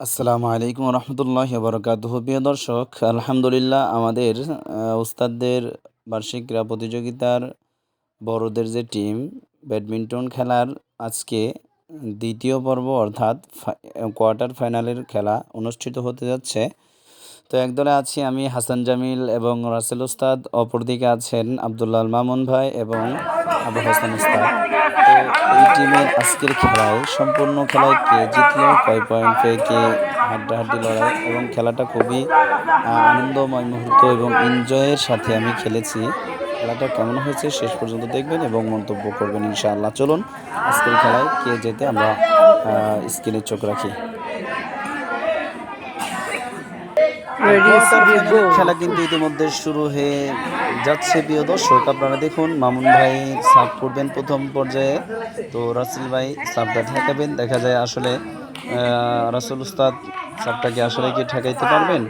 আসসালামু আলাইকুম রহমতুল্লাহ বরকাত প্রিয় দর্শক, আলহামদুলিল্লাহ আমাদের উস্তাদদের বার্ষিক ক্রীড়া প্রতিযোগিতার বড়দের যে টিম, ব্যাডমিন্টন খেলার আজকে দ্বিতীয় পর্ব অর্থাৎ কোয়ার্টার ফাইনালের খেলা অনুষ্ঠিত হতে যাচ্ছে। তো একদলে আছি আমি হাসান জামিল এবং রাসেল উস্তাদ, অপরদিকে আছেন আবদুল্লাহ মামুন ভাই এবং আবু হাসান উস্তাদ। তো এই টিমের আজকের খেলায় সম্পূর্ণ খেলায় কে জিতলো, কয় পয়েন্ট পেয়ে কে হাড্ডাহাড্ডি লড়াই, এবং খেলাটা খুবই আনন্দময় মুহূর্ত এবং এনজয়ের সাথে আমি খেলেছি। খেলাটা কেমন হয়েছে শেষ পর্যন্ত দেখবেন এবং মন্তব্য করবেন ইনশাআল্লাহ। চলুন আজকের খেলায় কে যেতে আমরা স্ক্রিনে চোখ রাখি। খেলা কিন্তু ইতিমধ্যে শুরু হয়ে যাচ্ছে প্রিয় দর্শক। আপনারা দেখুন মামুন ভাই সাফ করবেন প্রথম পর্যায়ে। তো রাসেল ভাই সাফটা ঠেকাবেন। দেখা যায় আসলে রাসেল উস্তাদ সাফটাকে আসলে কি ঠেকাইতে পারবেন?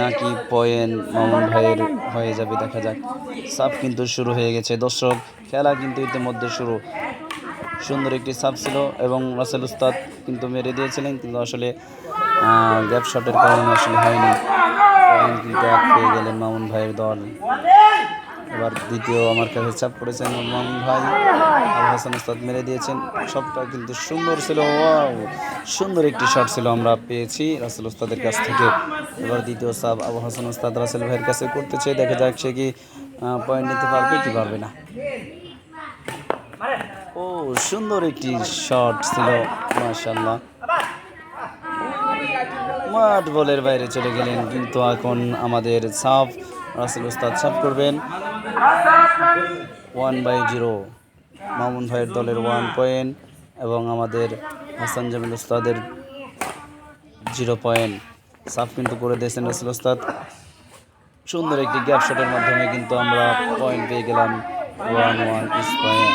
নাকি পয়েন্ট মামুন ভাইয়ের হয়ে যাবে? দেখা যাক। সাফ কিন্তু শুরু হয়ে গেছে। দর্শক খেলা কিন্তু ইতিমধ্যে শুরু। সুন্দর একটি সাপ ছিল এবং রাসেল উস্তাদ কিন্তু মেরে দিয়েছিলেন, কিন্তু আসলে গ্যাপ শটের কারণে আসলে হয়নি। কিন্তু এক পেয়ে গেলেন মামুন ভাইয়ের দল। এবার দ্বিতীয় আমার কাছে চাপ পড়েছেন মামুন ভাই। আবু হাসান উস্তাদ মেরে দিয়েছেন। সবটা কিন্তু সুন্দর ছিল সুন্দর একটি শট ছিল আমরা পেয়েছি রাসেল উস্তাদের কাছ থেকে। এবার দ্বিতীয় সাব আবু হাসান উস্তাদ রাসেল ভাইয়ের কাছে করতেছে দেখা যাক সে কি পয়েন্ট নিতে পারবে কি পারবে না। ও, সুন্দর একটি শট ছিল মাশাল্লাহ মাঠ বলের বাইরে চলে গেলেন, কিন্তু এখন আমাদের সাফ, রাসেল উস্তাদ সাফ করবেন। ওয়ান বাই জিরো, মামুন ভাইয়ের দলের ওয়ান পয়েন্ট এবং আমাদের হাসান জামিল উস্তাদের জিরো পয়েন্ট সাফ কিন্তু করে দিয়েছেন রাসেল উস্তাদ সুন্দর একটি গ্যাপ শটের মাধ্যমে কিন্তু আমরা পয়েন্ট পেয়ে গেলাম ওয়ান ওয়ান ইস point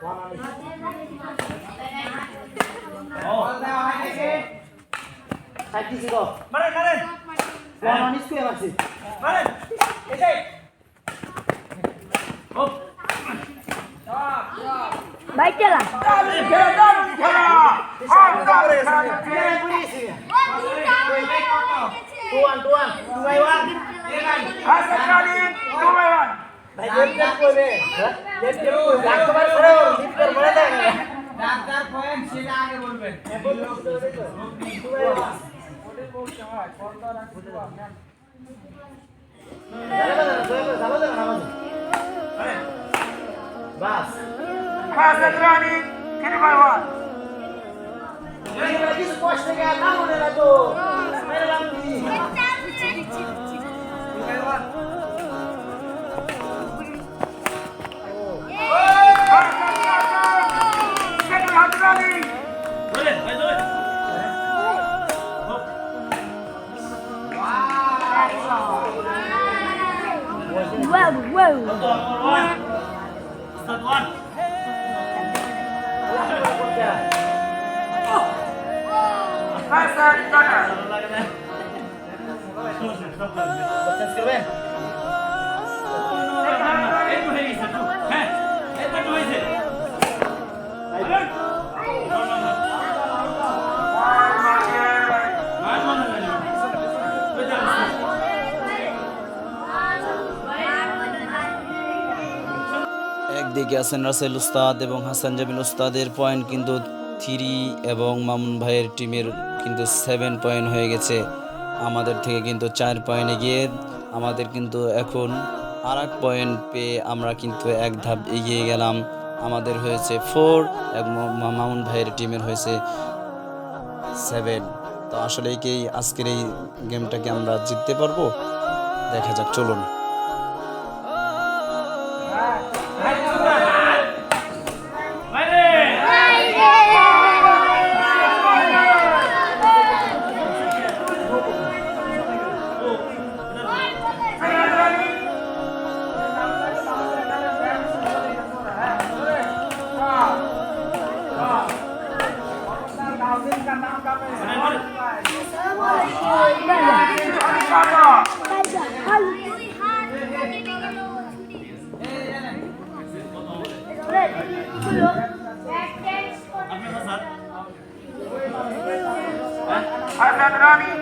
Maren, Maren. Maren. Esay. ভাই চালা খেলা দারুণ খেলা Hasan Hasan running two by one doctor point সেটা আগে বলবেন Hasan running three by one second wow, wow. আছেন রাসেল উস্তাদ এবং হাসান জামিল উস্তাদের পয়েন্ট কিন্তু থ্রি এবং মামুন ভাইয়ের টিমের কিন্তু সেভেন পয়েন্ট হয়ে গেছে। আমাদের থেকে কিন্তু চার পয়েন্ট এগিয়ে আমাদের কিন্তু এখন আর এক পয়েন্ট পেয়ে আমরা কিন্তু এক ধাপ এগিয়ে গেলাম। আমাদের হয়েছে ফোর এবং মামুন ভাইয়ের টিমের হয়েছে সেভেন তো আসলে কি আজকের এই গেমটাকে আমরা জিততে পারব? দেখা যাক, চলুন। হাসান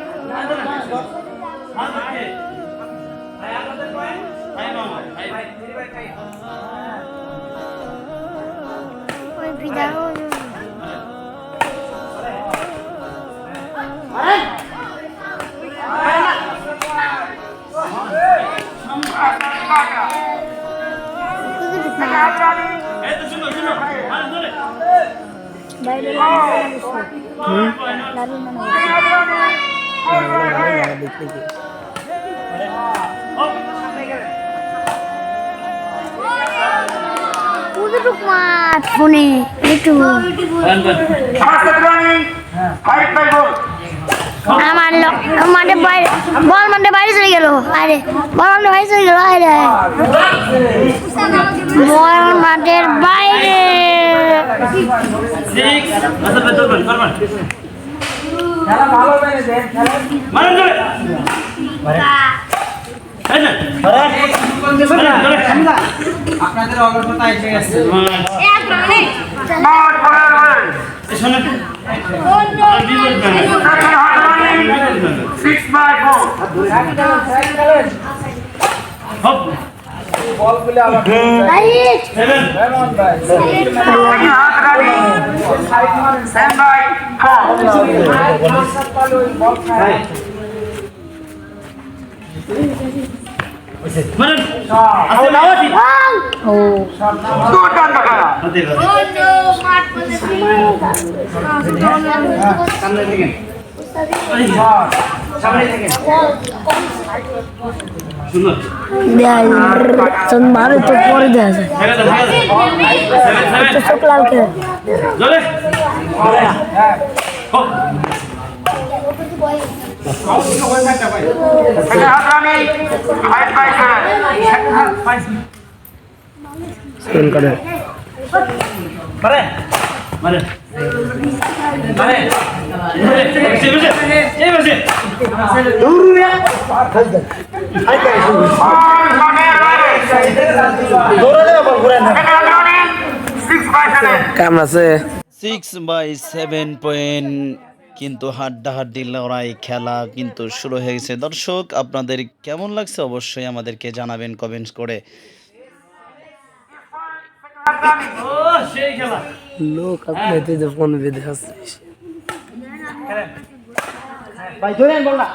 কতটুক মাঠ ফোনে একটু আমার মাঠে বাইরে বল মাঠে বাইরে চলে গেল। আরে বল মাঠে বাইরে চলে গেল আরে। বল মাঠের বাইরে খেলা ভালো মেনে দেন খেলা আপনাদের অগ্রতা এসে গেছে। হয়ে সিক্স বাই ফোর সামনে থেকে সামনে থেকে মারে তো পরে দেওয়া যায় চোখ লাল খেয়ে মারে মারে six by seven six by seven point কিন্তু হাড্ডাহাড্ডি লড়াই খেলা কিন্তু শুরু হয়ে গেছে। দর্শক আপনাদের কেমন লাগছে অবশ্যই আমাদেরকে জানাবেন কমেন্টস করে। লোক আপনাদের যে ফোন বেঁধে আসছে ভাই ধরেন বল না।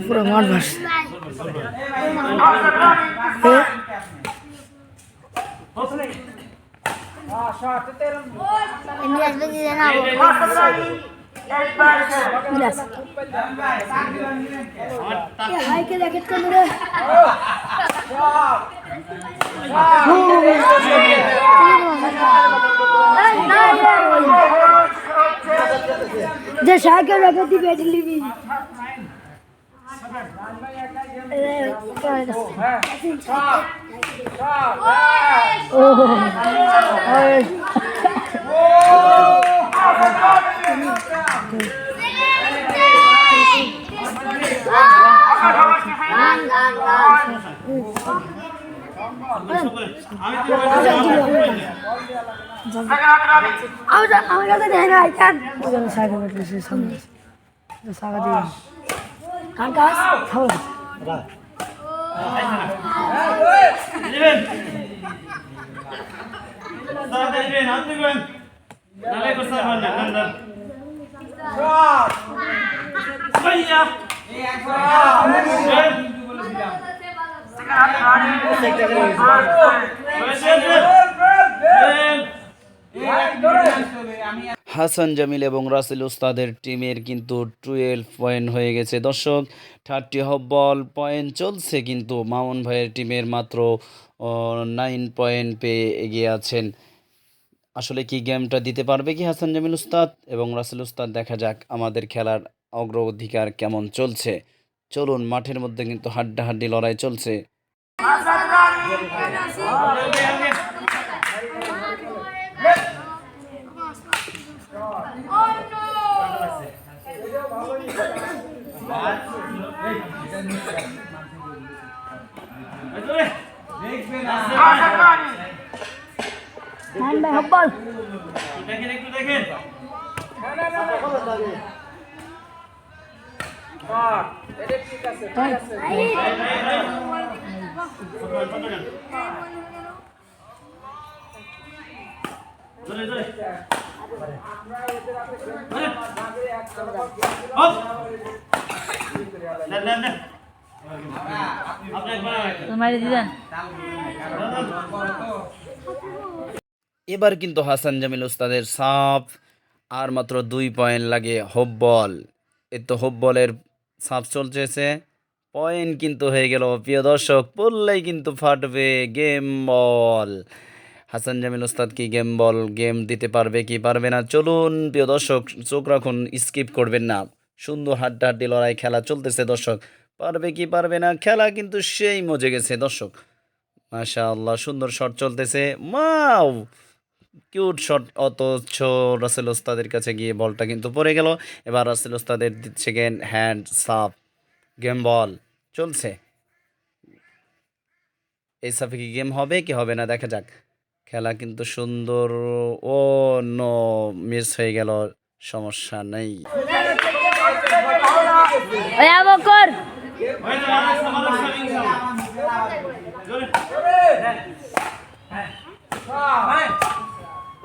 পুরো মাঠ সেভেন হাইকে দেখে কেন রে যে সাইকেল রেখে দিবি এটি হাসান রানী আমার কাছে দেখে না আইতান ওখানে সাইকেল রেখে সামনে সাগা দিয়ে কার কাজ খাব হাসান জামিল এবং রাসেল উস্তাদের টিমের কিন্তু টুয়েলভ পয়েন্ট হয়ে গেছে। দর্শক থার্টি বল পয়েন্ট চলছে কিন্তু মামুন ভাইয়ের টিমের মাত্র নাইন পয়েন্ট পেয়ে এগিয়ে আছেন। আসলে কি গেমটা দিতে পারবে কি হাসান জামিল উস্তাদ এবং রাসেল উস্তাদ দেখা যাক আমাদের খেলার অগ্রাধিকার কেমন চলছে চলুন মাঠের মধ্যে কিন্তু হাড্ডাহাড্ডি লড়াই চলছে দেখবেন হাসান রানী হব্বল দেখেন একটু দেখেন ধরে ধরে এবার কিন্তু হাসান জামিল উস্তাদের সাপ আর মাত্র দুই পয়েন্ট লাগে হোপ বল। এই তো হোপ বলের সাপ চলতেছে। পয়েন্ট কিন্তু হয়ে গেল, প্রিয় দর্শক পড়লেই কিন্তু ফাটবে গেম বল। হাসান জামিল উস্তাদ কি গেম বল, গেম দিতে পারবে কি পারবে না? চলুন, প্রিয় দর্শক, চোখ রাখুন, স্কিপ করবেন না। সুন্দর হাড্ডাহাড্ডি লড়াই খেলা চলতেছে, দর্শক। পারবে কি পারবে না? খেলা কিন্তু সেই মজে গেছে, দর্শক। মাশা আল্লাহ সুন্দর শট চলতেছে। মাও! কিউট শট অথচ রাসেল ওস্তাদের কাছে গিয়ে বলটা কিন্তু পড়ে গেল। এবার রাসেল ওস্তাদের সেকেন্ড হ্যান্ড সাফ গেম বল চলছে। এই সাপে কি গেম হবে কি হবে না দেখা যাক। খেলা কিন্তু সুন্দর ও নো মিস হয়ে গেল সমস্যা নেই। হয়ে।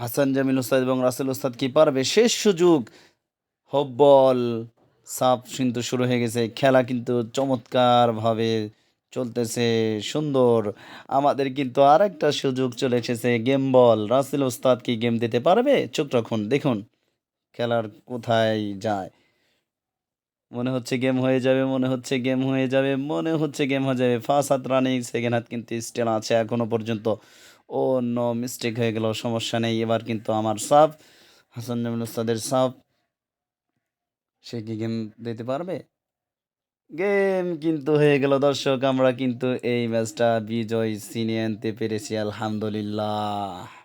হাসান জামিল উস্তাদ এবং রাসেল উস্তাদ কি পারবে? শেষ সুযোগ। হোপ বল সাপ কিন্তু শুরু হয়ে গেছে। খেলা কিন্তু চমৎকারভাবে চলতেছে, সুন্দর। আমাদের কিন্তু আর একটা সুযোগ চলে এসেছে, গেম বল। রাসেল উস্তাদ কি গেম দিতে পারবে? চোখ রাখুন, দেখুন, খেলার কোথায় যায়। মনে হচ্ছে গেম হয়ে যাবে, মনে হচ্ছে গেম হয়ে যাবে, মনে হচ্ছে গেম হয়ে যাবে। ফার্স্ট হাত রানিং, সেকেন্ড হাত কিন্তু স্টিল আছে এখনও পর্যন্ত। ও নো মিস্টেক হয়ে গেল, সমস্যা নেই। এবার কিন্তু আমার সাফ হাসান জামিল উস্তাদের সাফ সে কি গেম দিতে পারবে? গেম কিন্তু হয়ে গেল দর্শক, আমরা কিন্তু এই ম্যাচটা বিজয় সিনে আনতে পেরেছি, আলহামদুলিল্লাহ।